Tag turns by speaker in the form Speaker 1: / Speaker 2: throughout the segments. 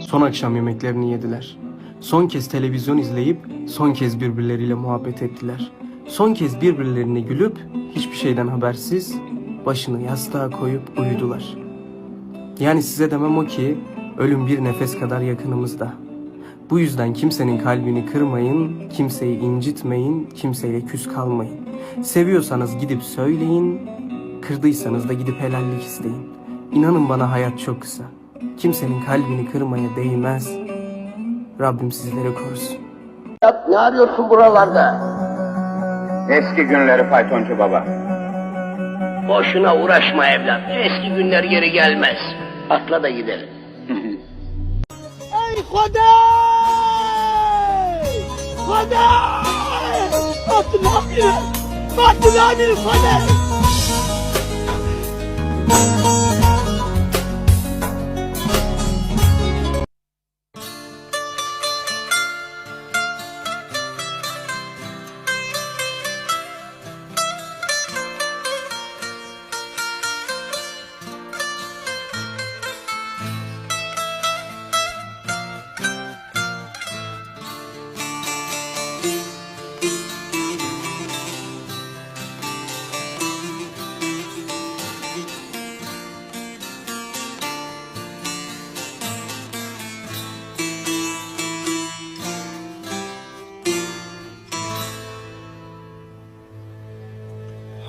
Speaker 1: Son akşam yemeklerini yediler. Son kez televizyon izleyip son kez birbirleriyle muhabbet ettiler. Son kez birbirlerine gülüp hiçbir şeyden habersiz başını yastığa koyup uyudular. Yani size demem o ki ölüm bir nefes kadar yakınımızda. Bu yüzden kimsenin kalbini kırmayın, kimseyi incitmeyin, kimseyle küs kalmayın. Seviyorsanız gidip söyleyin, kırdıysanız da gidip helallik isteyin. İnanın bana hayat çok kısa. Kimsenin kalbini kırmaya değmez. Rabbim sizleri korusun.
Speaker 2: Yat, ne arıyorsun buralarda?
Speaker 3: Eski günleri faytoncu baba.
Speaker 2: Boşuna uğraşma evlat. Eski günler geri gelmez. Atla da gidelim.
Speaker 4: Ey Koday! Koday! Batın abinin! Batın abinin Koday!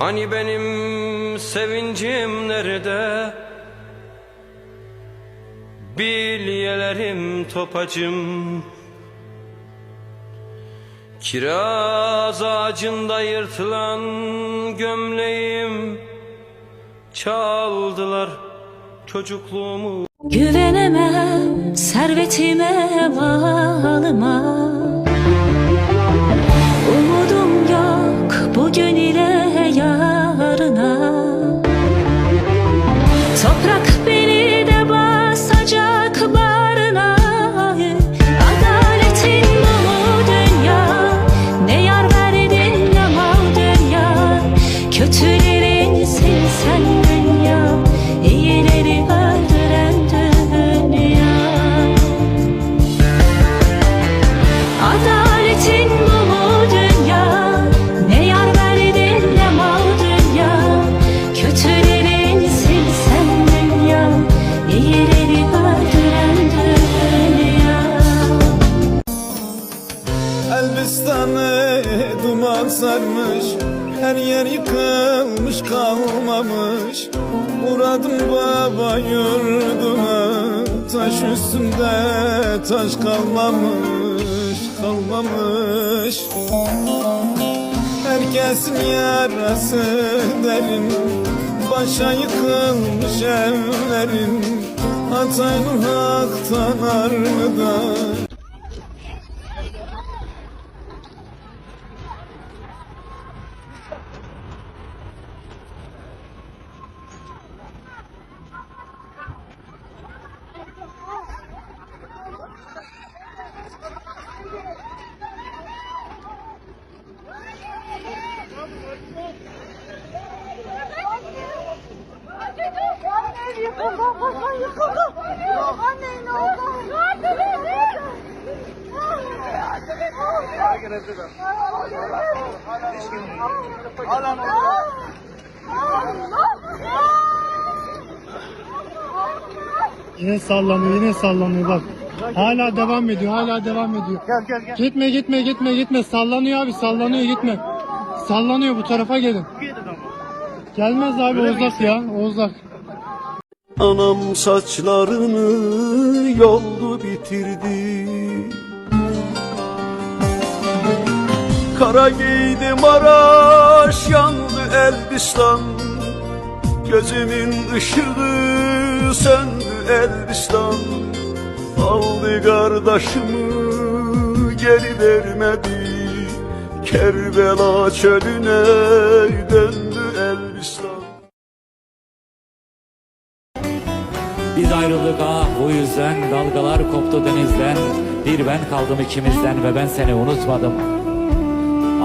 Speaker 5: Hani benim sevincim nerede? Bilyelerim topacım. Kiraz ağacında yırtılan gömleğim. Çaldılar çocukluğumu.
Speaker 6: Güvenemem servetime malıma
Speaker 7: Elbistan'ı duman sarmış Her yer yıkılmış kalmamış. Uğradım baba yurduna Taş üstünde taş kalmamış Kalmamış. Herkesin yarası derin Başa yıkılmış evlerin. Hatayın haktan armıda
Speaker 4: Anne ne oldu?
Speaker 8: Yine sallanıyor, yine sallanıyor bak. Hala devam ediyor, hala devam ediyor.
Speaker 7: Gel gel gel.
Speaker 8: Gitme, gitme, gitme, gitme. Sallanıyor abi, sallanıyor, gitme. Sallanıyor bu tarafa gelin. Gelmez abi, uzak ya, o uzak.
Speaker 7: Anam saçlarını yoldu bitirdi. Kara giydi Maraş yandı Elbistan. Gözümün ışığı söndü Elbistan. Aldı kardeşimi geri vermedi. Kerbela çölüne döndü
Speaker 9: Biz ayrıldık ah bu yüzden Dalgalar koptu denizden Bir ben kaldım ikimizden ve ben seni unutmadım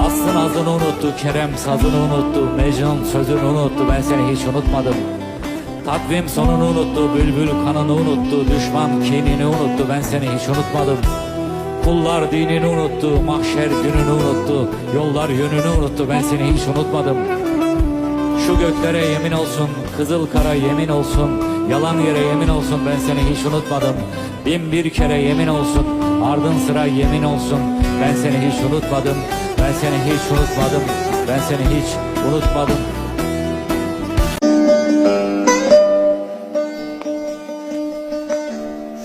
Speaker 9: Aslın azını unuttu Kerem sazını unuttu Mecnun sözünü unuttu ben seni hiç unutmadım Takvim sonunu unuttu, bülbül kanını unuttu, düşman kinini unuttu, ben seni hiç unutmadım. Kullar dinini unuttu, mahşer gününü unuttu, yollar yönünü unuttu, ben seni hiç unutmadım. Şu göklere yemin olsun, kızıl kara yemin olsun, yalan yere yemin olsun, ben seni hiç unutmadım. Bin bir kere yemin olsun, ardın sıra yemin olsun, ben seni hiç unutmadım, ben seni hiç unutmadım, ben seni hiç unutmadım.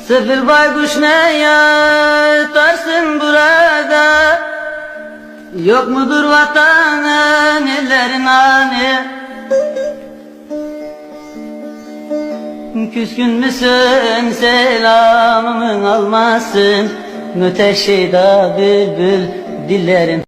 Speaker 10: Sıfır baykuş ne yatarsın burada Yok mudur vatanın ellerin hani Küskün müsün? Selamımı almazsın Müteşşida bülbül dillerin